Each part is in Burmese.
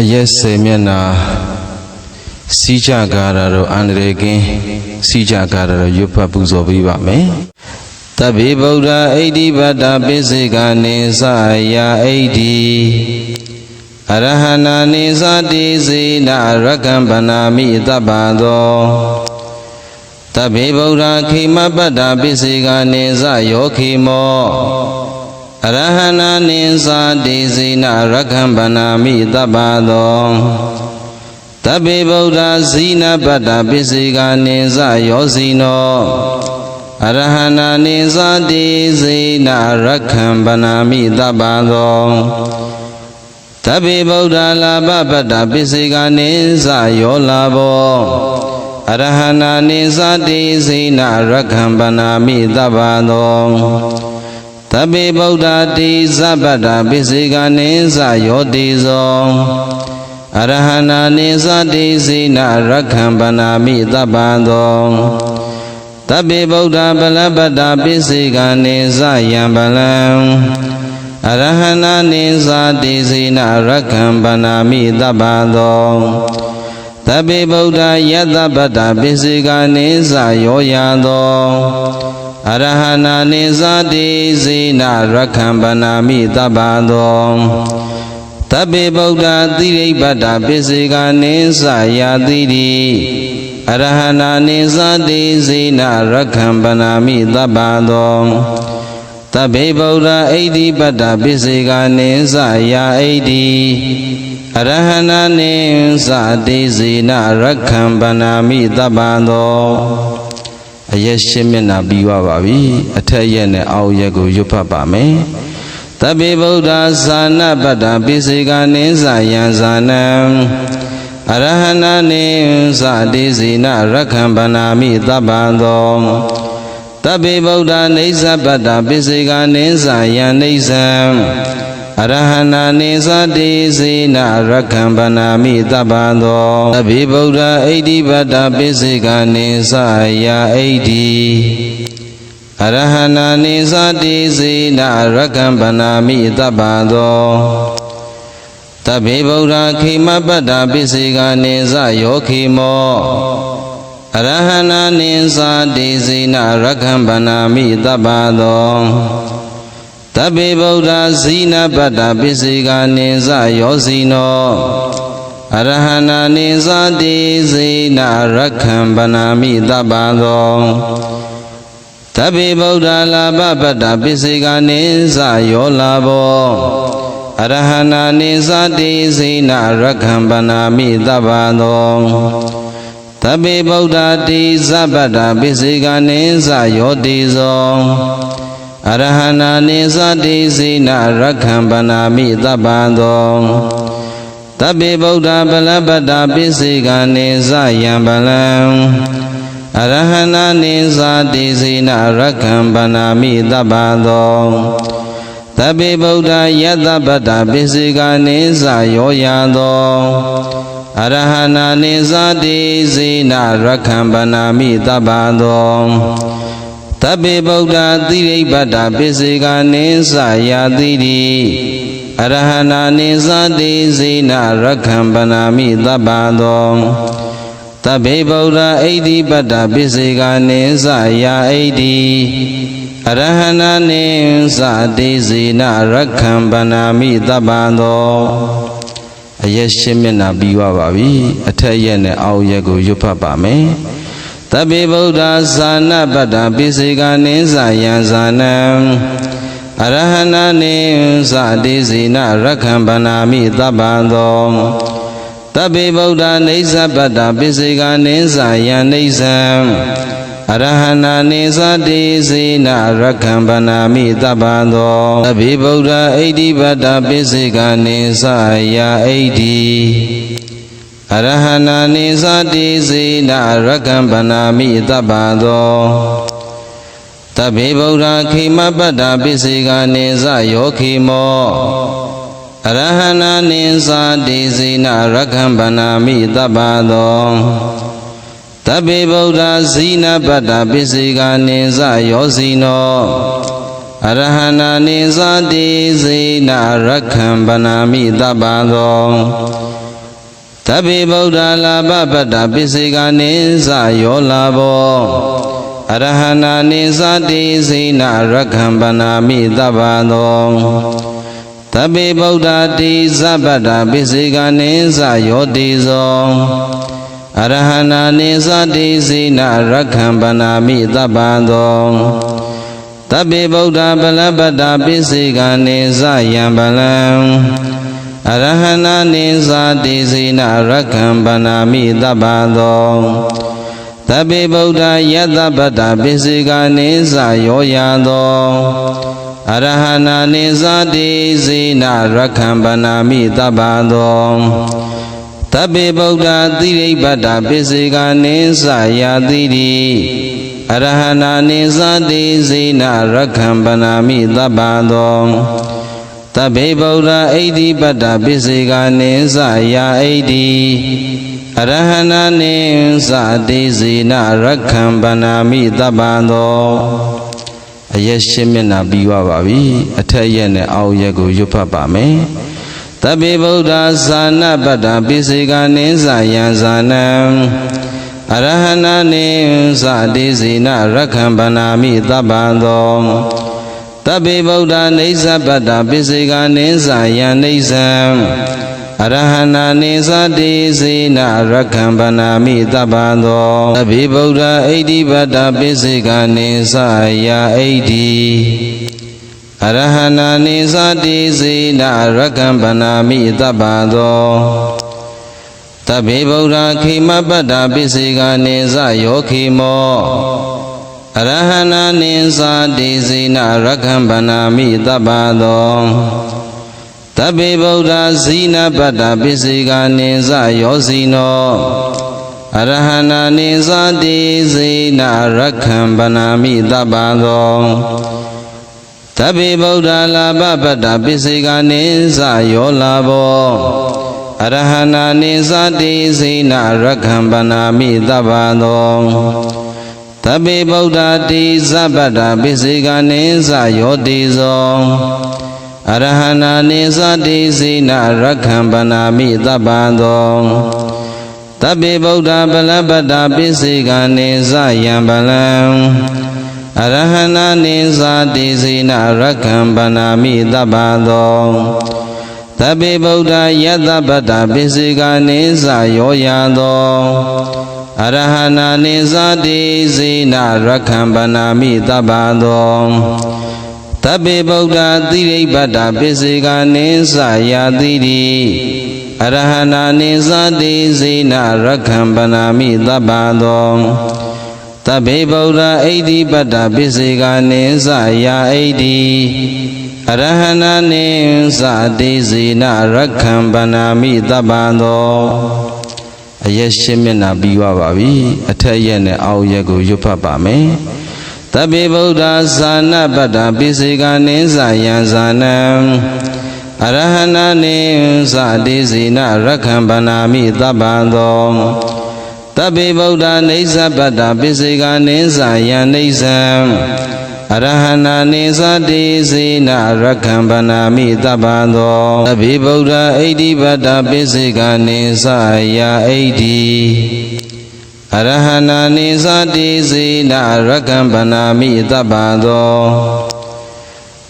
အရက်စေမျက်နာစီးကြကားတာတော့အန္တရာယ်ကင်းစီးကြကားတာတော့ရွတ်ဖတ်ပူဇော်ပေးပါမယ်တဗ္ဗေဗုဒ္ဓဣတိပတ္တပိစိကနေသယာဣတိအရဟနာနေသတိစေနာရကံပနာမိတပ္ပသောတဗ္ဗေဗုဒ္ဓခိမပတ္တပိစိကနေသယောခိမော အရဟနာနိသာတိစိနရက္ခံဗနာမိတပ္ပသောတဗ္ဗေဗုဒ္ဓဇိနပတ္တပိစိကာနိသယောဇိနောအရဟနာနိသာတိစိနရက္ခံဗနာမိတပ္ပသောတဗ္ဗေဗုဒ္ဓလာဘပတ္တပိစိကာနိသယောလာဘောအရဟနာနိသာတိစိနရက္ခံဗနာမိတပ္ပသော သဗ္ဗေဗုဒ္ဓတိသဗ္ဗတာပိစိကနိသယောတိဇောအရဟနာနိသတိစိနရက္ခံပနာမိတပ္ပံသောသဗ္ဗေဗုဒ္ဓပလပ္ပတာပိစိကနိသယံပလံအရဟနာနိသတိစိနရက္ခံပနာမိတပ္ပံသောသဗ္ဗေဗုဒ္ဓယတပ္ပတာပိစိကနိသယောယသော အရဟနာနိဇာတိဇိနရက္ခံပနာမိတပ္ပသောတဗ္ဗေဗုဒ္ဓသီရိပတ္တပိစေကနိသယာတိတိအရဟနာနိဇာတိဇိနရက္ခံပနာမိတပ္ပသောတဗ္ဗေဗုဒ္ဓဣတိပတ္တပိစေကနိသယာဣတိအရဟနာနိဇာတိဇိနရက္ခံပနာမိတပ္ပသော အရက်ရှင်းမျက်နှာပြီးသွားပါပြီအထက်ရက်နဲ့အောက်ရက်ကိုရွတ်ဖတ်ပါမယ်တဗ္ဗေဗုဒ္ဓဇာနပတ္တပိစိကနိဇာယံဇာနံအရဟနာနိဇာတိဇိနရက္ခံဗနာမိတပ္ပံသောတဗ္ဗေဗုဒ္ဓနေဇပတ္တပိစိကနိဇာယံနေဇံ အရဟနာနိသတိစေနရက္ခံဗနာမိတပ္ပံသောသဗ္ဗေဗုဒ္ဓဣတိပတ္တပိစိကနိသယာဣတိအရဟနာနိသတိစေနရက္ခံဗနာမိတပ္ပံသောသဗ္ဗေဗုဒ္ဓခိမပတ္တပိစိကနိသယောခိမောအရဟနာနိသတိစေနရက္ခံဗနာမိတပ္ပံသော တဗ္ဗေဗုဒ္ဓဇိနပတ္တပိစိကနိသယောဇိနောအရဟနာနိသတိဇိနရက္ခံဗနာမိတပ္ပံသောတဗ္ဗေဗုဒ္ဓလာဘပတ္တပိစိကနိသယောလာဘောအရဟနာနိသတိဇိနရက္ခံဗနာမိတပ္ပံသောတဗ္ဗေဗုဒ္ဓတိသဗ္ဗတာပိစိကနိသယောတိဇော အရဟနာနိသတိစိနရက္ခံပနာမိတပ္ပံသောတဗ္ဗေဗုဒ္ဓပလပ္ပတာပိစိကနိသယံပလံအရဟနာနိသတိစိနရက္ခံပနာမိတပ္ပံသောတဗ္ဗေဗုဒ္ဓယတပ္ပတာပိစိကနိသယောယသောအရဟနာနိသတိစိနရက္ခံပနာမိတပ္ပံသော တဗ္ဗေဗုဒ္ဓသီရိပတ္တပိစိကနိသယာတိတိအရဟနာနိသတိစေနရက္ခံပနာမိတပ္ပံသောတဗ္ဗေဗုဒ္ဓဣတိပတ္တပိစိကနိသယာဣတိအရဟနာနိသတိစေနရက္ခံပနာမိတပ္ပံသောအရက်ရှင်းမျက်နှာပြီးသွားပါပြီအထက်ရက်နဲ့အောက်ရက်ကိုရွတ်ဖတ်ပါမယ် တဗ္ဗေဗုဒ္ဓဇာနပတ္တပိစိကနိဇာယံဇာနံအရဟနာနိဇာတိဇိနရက္ခံဗနာမိတပ္ပံသောတဗ္ဗေဗုဒ္ဓနေဇပတ္တပိစိကနိဇာယံနေဇံအရဟနာနိဇာတိဇိနရက္ခံဗနာမိတပ္ပံသောတဗ္ဗေဗုဒ္ဓဣတိပတ္တပိစိကနိဇာယာဣတိ အရဟနာနိသတိစေနရက္ခံပနာမိတပ္ပံသောတဗ္ဗေဗုဒ္ဓခိမပတ္တပိစိကနိသယောခိမောအရဟနာနိသတိစေနရက္ခံပနာမိတပ္ပံသောတဗ္ဗေဗုဒ္ဓဇိနပတ္တပိစိကနိသယောဇိနောအရဟနာနိသတိစေနရက္ခံပနာမိတပ္ပံသော တဗ္ဗေဗုဒ္ဓလာဘပတ္တပစ္စေကနေဇယောလာဘောအရဟနာနေဇတိစေနရက္ခံပနာမိတဗ္ဗသောတဗ္ဗေဗုဒ္ဓတိဇပတ္တပစ္စေကနေဇယောတိဇောအရဟနာနေဇတိစေနရက္ခံပနာမိတဗ္ဗသောတဗ္ဗေဗုဒ္ဓဗလပတ္တပစ္စေကနေဇယံပလံ အရဟနာနိဇာတိစေနရက္ခံပနာမိတပ္ပသောတပိဗုဒ္ဓယတပတ္တပိစိကာနိဇာယောယသောအရဟနာနိဇာတိစေနရက္ခံပနာမိတပ္ပသောတပိဗုဒ္ဓသီရိပတ္တပိစိကာနိဇာယာတိတိအရဟနာနိဇာတိစေနရက္ခံပနာမိတပ္ပသော တဗ္ဗေဗုဒ္ဓဣတိပတ္တပိစေကနေသယာဣတိအရဟဏနေသတိစေနရက္ခံပနာမိတပ္ပံသောအယက်ရှင်းမျက်နှာပြီးသွားပါပြီအထက်ရက်နဲ့အောက်ရက်ကိုရွတ်ဖတ်ပါမယ်တဗ္ဗေဗုဒ္ဓဇာနပတ္တပိစေကနေသယံဇာနံအရဟဏနေသတိစေနရက္ခံပနာမိတပ္ပံသော တဗ္ဗေဗုဒ္ဓနေသပတ္တပိစိကာနိသယံနေသံအရဟနာနေသတိစေနရက္ခံပနာမိတပ္ပံသောတဗ္ဗေဗုဒ္ဓဣတိပတ္တပိစိကာနိသယဣတိအရဟနာနေသတိစေနရက္ခံပနာမိတပ္ပံသောတဗ္ဗေဗုဒ္ဓခိမပတ္တပိစိကာနိသယောခိမော အရဟနာနိသာတိစေနရက္ခံပနာမိတပ္ပသောတဗ္ဗေဗုဒ္ဓဇီနပတ္တပိစိကာနိသယောဇီနောအရဟနာနိသာတိစေနရက္ခံပနာမိတပ္ပသောတဗ္ဗေဗုဒ္ဓလာဘပတ္တပိစိကာနိသယောလာဘောအရဟနာနိသာတိစေနရက္ခံပနာမိတပ္ပသော တပိဗုဒ္ဓတိသဗ္ဗတာပိစိကနေသယောတိဇောအရဟနာနေသတိစိနာရက္ခံပနာမိတပ္ပံသောတပိဗုဒ္ဓဗလပတ္တာပိစိကနေသယံပလံအရဟနာနေသတိစိနာရက္ခံပနာမိတပ္ပံသောတပိဗုဒ္ဓယတပတ္တာပိစိကနေသယောယသော အရဟနာနိသတိစေနရက္ခံပနာမိတပ္ပသောတပိဗုဒ္ဓသီရိပတ္တပိစေကနိသယာတိတိအရဟနာနိသတိစေနရက္ခံပနာမိတပ္ပသောတပိဗုဒ္ဓဣတိပတ္တပိစေကနိသယာဣတိအရဟနာနိသတိစေနရက္ခံပနာမိတပ္ပသော အရက်ရှင်းမျက်နှာပြီးသွားပါပြီအထက်ရက်နဲ့အောက်ရက်ကိုရွတ်ဖတ်ပါမယ်တပိဗုဒ္ဓဇာနပတ္တပိစိကာနိဇာယံဇာနံအရဟဏနိဇာတိဇိနရက္ခံပနာမိတပ္ပံသောတပိဗုဒ္ဓနေဇပတ္တပိစိကာနိဇာယံနေဇံ အရဟနာနေသတိစေနရက္ခံပနာမိတပ္ပံသောတပိဗုဒ္ဓဣတိပတ္တပိစိကနေသယာဣတိအရဟနာနေသတိစေနရက္ခံပနာမိတပ္ပံသော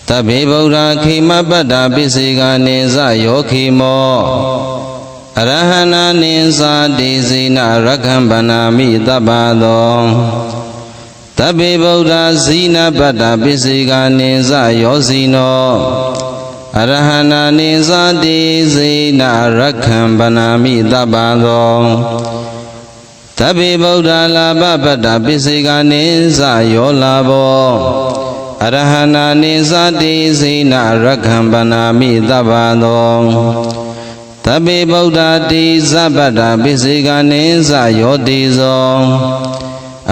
တပိဗုဒ္ဓခိမပတ္တပိစိကနေသယောခိမောအရဟနာနိသတိစေနရက္ခံပနာမိတပ္ပသော တပိဗုဒ္ဓဇီနပတ္တပိစိကာနိသယောဇီနောအရဟနာနိသတိစေနရက္ခံပနာမိတပ္ပသောတပိဗုဒ္ဓလာဘပတ္တပိစိကာနိသယောလာဘောအရဟနာနိသတိစေနရက္ခံပနာမိတပ္ပသောတပိဗုဒ္ဓတိသဗ္ဗတာပိစိကာနိသယောတိဇော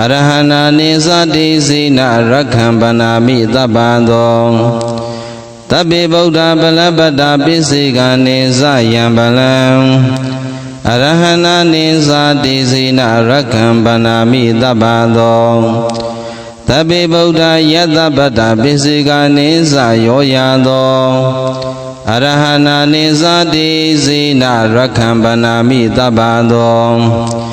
အရဟနာနိသတိစိနရက္ခံပနာမိတပ္ပံသောတပိဗုဒ္ဓဗလပတ္တာပိစိကနိသယံပလံအရဟနာနိသတိစိနရက္ခံပနာမိတပ္ပံသောတပိဗုဒ္ဓယတပတ္တာပိစိကနိသယောယသောအရဟနာနိဇာတိဇိနာရခံပနာမိတပ္ပသော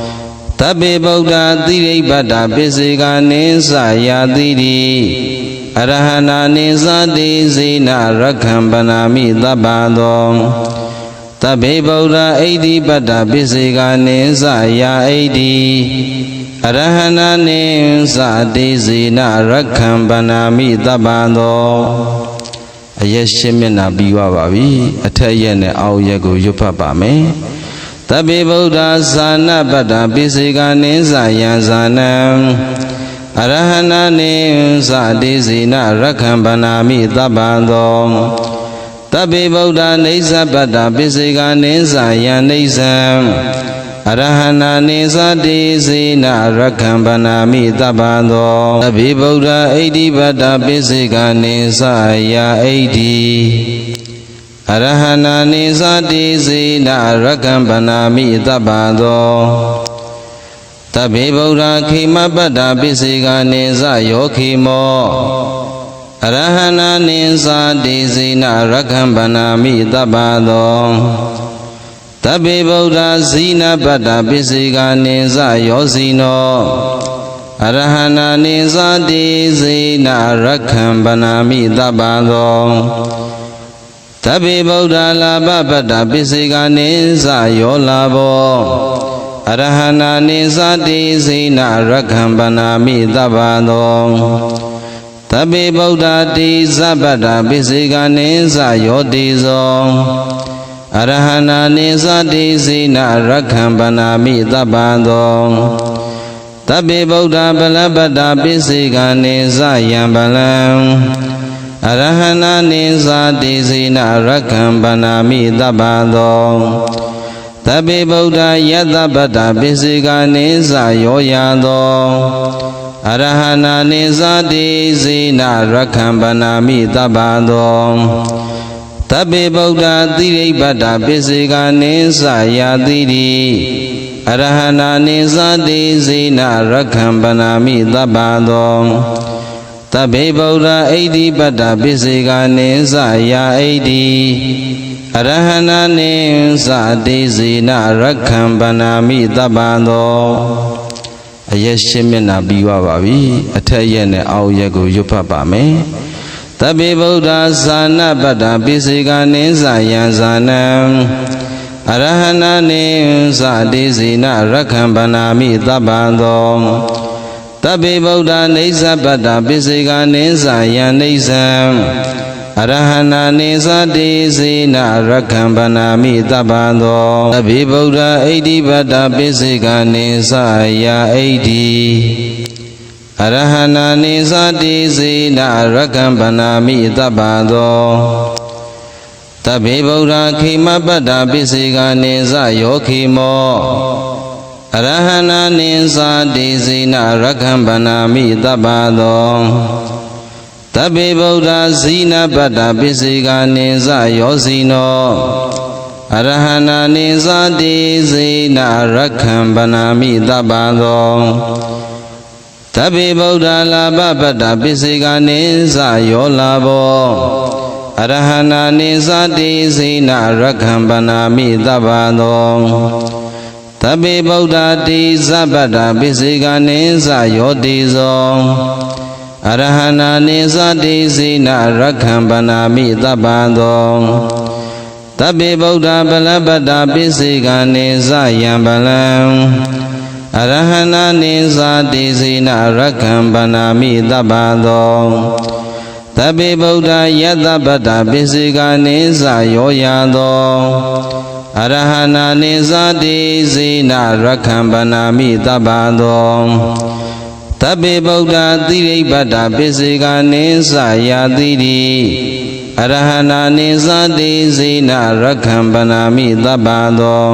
တဗ္ဗေဗုဒ္ဓသီရိပတ္တပိစေကနိသယာတိတိအရဟနာနိဇာတိဇိနာရခံပနာမိတပ္ပသောတဗ္ဗေဗုဒ္ဓအိတိပတ္တပိစေကနိသယာအိတိအရဟနာနိသတိဇိနာရခံပနာမိတပ္ပသောအရက်ရှင်းမျက်နှာပြီးသွားပါပြီအထက်ရက်နဲ့အောက်ရက်ကိုရွတ်ဖတ်ပါမယ် တပိဗုဒ္ဓဇာနပတ္တပိစေကနိဇာယံဇာနံအရဟဏနိဇာတိဇိနရက္ခံပနာမိတပ္ပံသောတပိဗုဒ္ဓနေဇပတ္တပိစေကနိဇာယံနေဇံအရဟဏနိဇာတိဇိနရက္ခံပနာမိတပ္ပံသောတပိဗုဒ္ဓအိဋ္ဌိပတ္တပိစေကနိဇာယအိဋ္ဌိ အရဟနာနိသတိစေနရကံပနာမိတပ္ပသောတဗ္ဗေဗုဒ္ဓခိမပတ္တာပိစေကနိသယောခိမောအရဟနာနိသတိစေနရကံပနာမိတပ္ပသောတဗ္ဗေဗုဒ္ဓဇိနပတ္တာပိစေကနိသယောဇိနောအရဟနာနိသတိစေနရကံပနာမိတပ္ပသော တဗ္ဗေဗုဒ္ဓလာဘပတ္တပိစေကနိသယောလာဘောအရဟနာနိသတိစေနရခံပနာမိတဗ္ဗသောတဗ္ဗေဗုဒ္ဓတိသဗ္ဗတ္တပိစေကနိသယောတိဇောအရဟနာနိသတိစေနရခံပနာမိတဗ္ဗသောတဗ္ဗေဗုဒ္ဓဗလပတ္တပိစေကနိသယံဗလံ အရဟနာနိဇာတိစေနရက္ခံပနာမိတပ္ပသောတပိဗုဒ္ဓယတပတ္တပိစေကနိဇာယောယသောအရဟနာနိဇာတိစေနရက္ခံပနာမိတပ္ပသောတပိဗုဒ္ဓသီရိပတ္တပိစေကနိဇာယာတိတိအရဟနာနိဇာတိစေနရက္ခံပနာမိတပ္ပသော တဗ္ဗေဗုဒ္ဓအိဋ္ဌိပတ္တပိစေကနိသယာအိဋ္ဌိအရဟဏနိသတိဇေနရက္ခံပနာမိတပ္ပံသောအရက်ရှင်းမျက်နှာပြီးသွားပါပြီအထက်ရက်နဲ့အောက်ရက်ကိုရွတ်ဖတ်ပါမယ်တဗ္ဗေဗုဒ္ဓဇာနပတ္တပိစေကနိသယံဇာနံအရဟဏနိသတိဇေနရက္ခံပနာမိတပ္ပံသော တဗ္ဗေဗုဒ္ဓနေသပတ္တပိစေကနိသယံနေသံအရဟနာနေသတိစေနရက္ခံပနာမိတပ္ပံသောတဗ္ဗေဗုဒ္ဓအိဋ္ဌိပတ္တပိစေကနိသယအိဋ္ဌိအရဟနာနိသတိစေနရက္ခံပနာမိတပ္ပံသောတဗ္ဗေဗုဒ္ဓခိမပတ္တပိစေကနိသယောခိမော အရဟနာနိသတိစေနရခံပနာမိတပ္ပသောတဗ္ဗေဗုဒ္ဓဇိနပတ္တပိစေကနိသယောဇိနောအရဟနာနိသတိစေနရခံပနာမိတပ္ပသောတဗ္ဗေဗုဒ္ဓလာဘပတ္တပိစေကနိသယောလာဘောအရဟနာနိသတိစေနရခံပနာမိတပ္ပသော တပိဗုဒ္ဓတိသဗ္ဗတပိစေကနိသယောတိဇောအရဟနာနိသတိစေနရက္ခံပနာမိတပ္ပံသောတပိဗုဒ္ဓဗလပတ္တပိစေကနိသယံဗလံအရဟနာနိသတိစေနရက္ခံပနာမိတပ္ပံသောတပိဗုဒ္ဓယတပတ္တပိစေကနိသယောယသော အရဟနာနိသတိစေနရခံပနာမိတပ္ပသောတပိဗုဒ္ဓသီရိပတ္တပိစေကနိသယာတိတိအရဟနာနိသတိစေနရခံပနာမိတပ္ပသော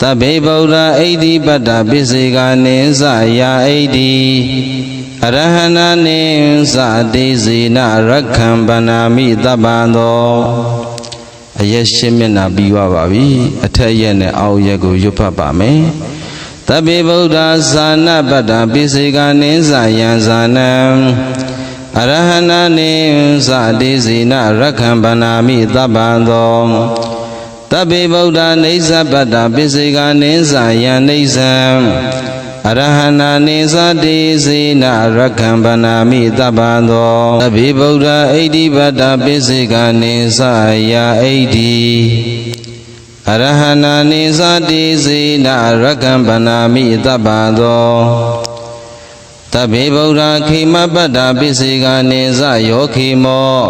တပိဗုဒ္ဓအိဋ္ဌိပတ္တပိစေကနိသယာအိဋ္ဌိအရဟနာနိသတိစေနရခံပနာမိတပ္ပသော အရက်ရှင်းမျက်နှာပြီးသွားပါပြီအထက်ရက်နဲ့အောက်ရက်ကိုရွတ်ဖတ်ပါမယ်တဗ္ဗေဗုဒ္ဓဇာနပတ္တပိစေကနိဇာယံဇာနံအရဟဏနိသတိစီနရက္ခံဗနာမိသဗ္ဗံသောတဗ္ဗေဗုဒ္ဓနေသပတ္တပိစိကနိသယံနေသံ အရဟဏနိသတိစီနရက္ခံဗနာမိသဗ္ဗံသောတဗ္ဗေဗုဒ္ဓဣတိပတ္တပိစိကနိသယဣတိအရဟဏနိသတိစီနရက္ခံဗနာမိသဗ္ဗံသောတဗ္ဗေဗုဒ္ဓခိမပတ္တာပိစိကနေဇယောခိမော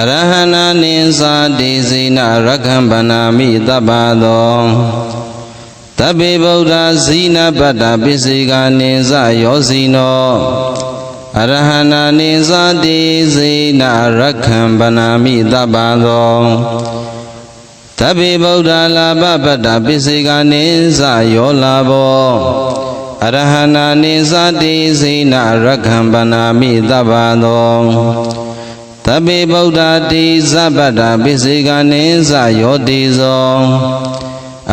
အရဟဏနိသတိစိနရက္ခံဗနာမိတပ္ပသော တဗ္ဗေဗုဒ္ဓဇိနပတ္တာပိစိကနေဇယောဇိနောအရဟဏနိသတိစိနရက္ခံဗနာမိတပ္ပသောတဗ္ဗေဗုဒ္ဓလာဘပတ္တာပိစိကနေဇယောလာဘောအရဟဏနိသတိစိနရက္ခံပနာမိတဗ္ဗသောတပိဗုဒ္ဓတိသဗ္ဗတပိစိကနိသယောတိဇော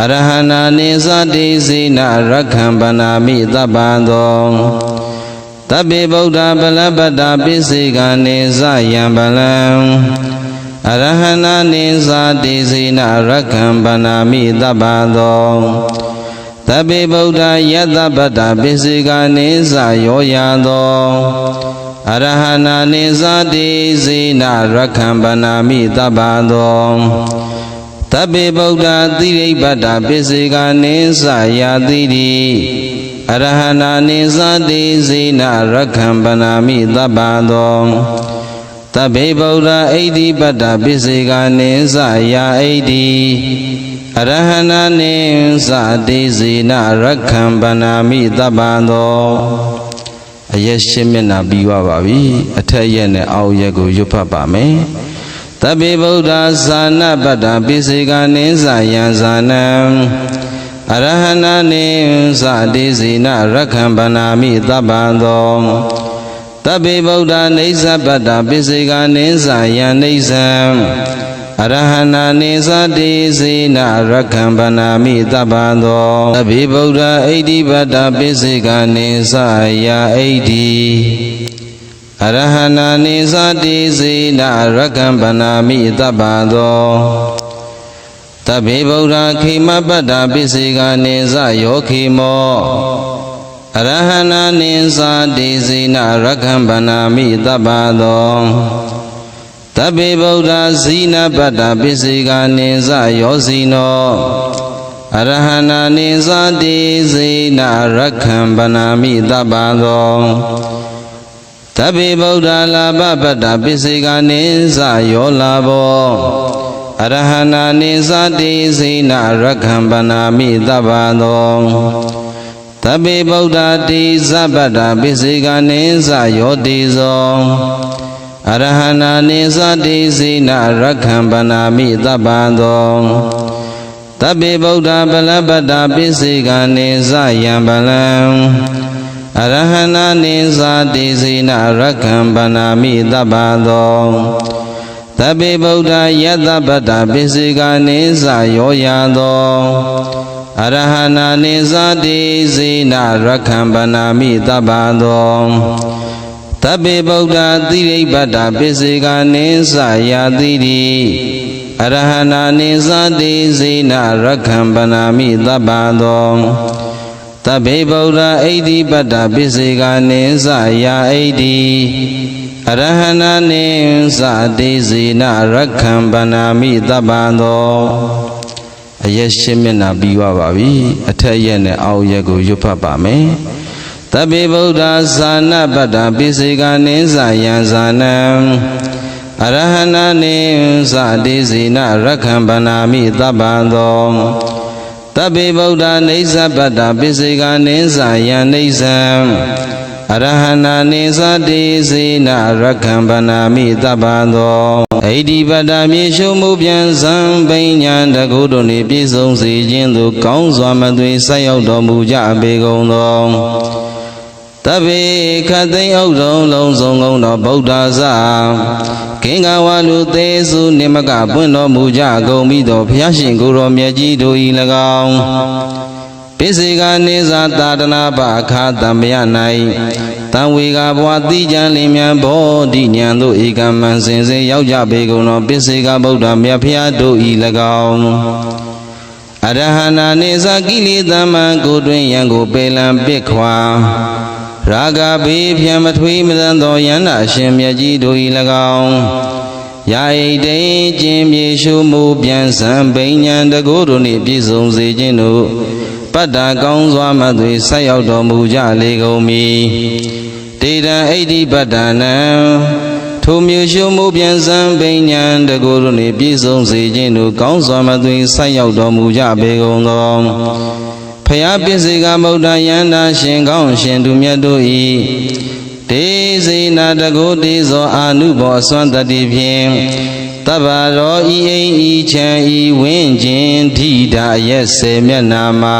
အရဟဏနိသတိစိနရက္ခံပနာမိတဗ္ဗသောတပိဗုဒ္ဓပလပတ္တပိစိကနိသယံပလံအရဟဏနိသတိစိနရက္ခံပနာမိတဗ္ဗသောတပိဗုဒ္ဓယတပတ္တပိစိကနေဇယောယာသောအရဟဏနိဇတိဇိနရက္ခံပနာမိတပ္ပသော တပိဗုဒ္ဓသီရိပတ္တပိစိကနေဇယာတိတိအရဟဏနိဇတိဇိနရက္ခံပနာမိတပ္ပသောတပိဗုဒ္ဓဣတိပတ္တပိစိကနေဇယာဣတိအရဟဏနိသတိဇိနရက္ခံပနာမိတပ္ပံသောအယက်ရှင်းမျက်နှာပြီးသွားပါပြီအထက်ရက်နဲ့အောက်ရက်ကိုရွတ်ဖတ်ပါမယ် တပိဗုဒ္ဓဇာနပတ္တပိစိကနိဇာယံဇာနံအရဟဏနိသတိဇိနရက္ခံပနာမိတပ္ပံသောတပိဗုဒ္ဓနေသပတ္တပိစိကနိဇာယံနေသံအရဟဏနိသတိစေနရက္ခံပနာမိတပ္ပံသောသဗ္ဗေဗုဒ္ဓဣတိပတ္တပိစိကနိသယာဣတိ အရဟဏနိသတိစေနရက္ခံပနာမိတပ္ပံသောသဗ္ဗေဗုဒ္ဓခိမပတ္တပိစိကနိသယောခိမောအရဟဏနိသတိစေနရက္ခံပနာမိတပ္ပံသောတပိဗုဒ္ဓဇိနပတ္တပိစိကနိဇယောဇိနောအရဟဏနိဇတိဇိနရက္ခံပနာမိတပ္ပသော တပိဗုဒ္ဓလာဘပတ္တပိစိကနိဇယောလာဘောအရဟဏနိဇတိဇိနရက္ခံပနာမိတပ္ပသောတပိဗုဒ္ဓတိဇပတ္တပိစိကနိဇယောတိဇောအရဟဏနိသတိစိနရက္ခံပနာမိတပ္ပံသောတပိဗုဒ္ဓပလပတ္တပိစိကနိသယံပလံ အရဟဏနိသတိစိနရက္ခံပနာမိတပ္ပံသောတပိဗုဒ္ဓယတပတ္တပိစိကနိသယောယာသောအရဟဏနိသတိစိနရက္ခံပနာမိတပ္ပံသောတပိဗုဒ္ဓသီရိပတ္တပိစေကနိသယာတိတိအရဟဏနိသတိဇိနရက္ခံပနာမိတပ္ပံသော တပိဗုဒ္ဓဣတိပတ္တပိစေကနိသယာဣတိအရဟဏနိသတိဇိနရက္ခံပနာမိတပ္ပံသောအယက်ရှင်းမျက်နှာပြီးသွားပါပြီအထက်ရက်နဲ့အောက်ရက်ကိုရွတ်ဖတ်ပါမယ်တပိဗုဒ္ဓဇာနပတ္တပိစိကနိဇာယံဇာနံအရဟဏနိသတိဇိနရက္ခံပနာမိတပ္ပံသော တပိဗုဒ္ဓနေသပတ္တပိစိကနိဇာယံနေသံအရဟဏနိသတိဇိနရက္ခံပနာမိတပ္ပံသောဣတိပတ္တမြေရှုံမှုပြန်ဇံပိညာတကုတို့နှင့်ပြည့်စုံစေခြင်းသို့ကောင်းစွာမသွေဆက်ရောက်တော်မူကြပေကုန်သောတပိခတ်သိမ့်ဥဒ္ဒုံလုံးစုံကုန်သောဗုဒ္ဓဇာ ကင်္ဂဝါလူသေးစုနိမကပွင့်တော်မူကြကုန်ပြီးသောဘုရားရှင်ကိုယ်တော်မြတ်ကြီးတို့၏၎င်းပိစေကနေဇာတာဒနာပအခါတမယ၌တံဝေကဘွားတိကြံလင်းမြန်ဘောဓိညာတို့ဧကမံစင်စေရောက်ကြပေကုန်သောပစ္စေကဗုဒ္ဓမြတ်ဖျားတို့ဤ၎င်းအရဟနာနေသကိလေသာမံကိုတွင်ယံကိုပေလံပစ်ခွာ ရာဂဘေးဖြံမထွေးမသန်သောယန္တာအရှင်မြတ်ကြီးတို့ဤ၎င်းယာဣတိကျင်ပြေရှုမှုပြန်စံပိညာတကိုးတို့နှင့်ပြည့်စုံစေခြင်းတို့ပတ္တာကောင်းစွာမသွေဆက်ရောက်တော်မူကြလေကုန်မည်တေတံဣတိပတ္တနံထိုမျိုးရှုမှုပြန်စံပိညာတကိုးတို့နှင့်ပြည့်စုံစေခြင်းတို့ကောင်းစွာမသွေဆက်ရောက်တော်မူကြပေကုန်သော ဖယားပစ္စေကမௌဒ္ဒယန္တာရှင်ကောင်းရှင်သူမြတ်တို့ဤဒေဇေနာတကိုတေဇောအာနုဘောအစွမ်းတတိဖြင့်တဗ္ဗရောဤအိမ်ဤချံဤဝင်းကျင်ဓိတာရက်စေမျက်နာမှာ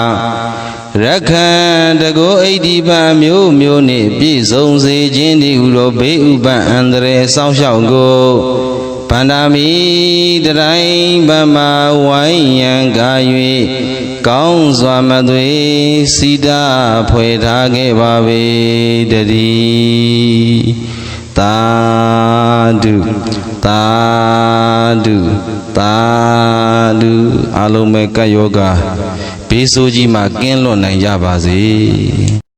ရခန္တကိုဣတိပမျိုးမျိုးနှင့်ပြည့်စုံစေခြင်းဒီဟုသောဘေးဥပအန္တရာယ်စောင့်ရှောက်ကိုဗန္ဒာမိတတိုင်းဗမဝိုင်းရန်ကာ၍ ကောင်းစွာမသွေစီတာဖွယ်ထားခဲ့ပါပေတည်းသာဓုသာဓုသာဓုအလုံးမဲ့ကတ်ယောဂဘေးဆိုးကြီးမှကင်းလွတ်နိုင်ကြပါစေ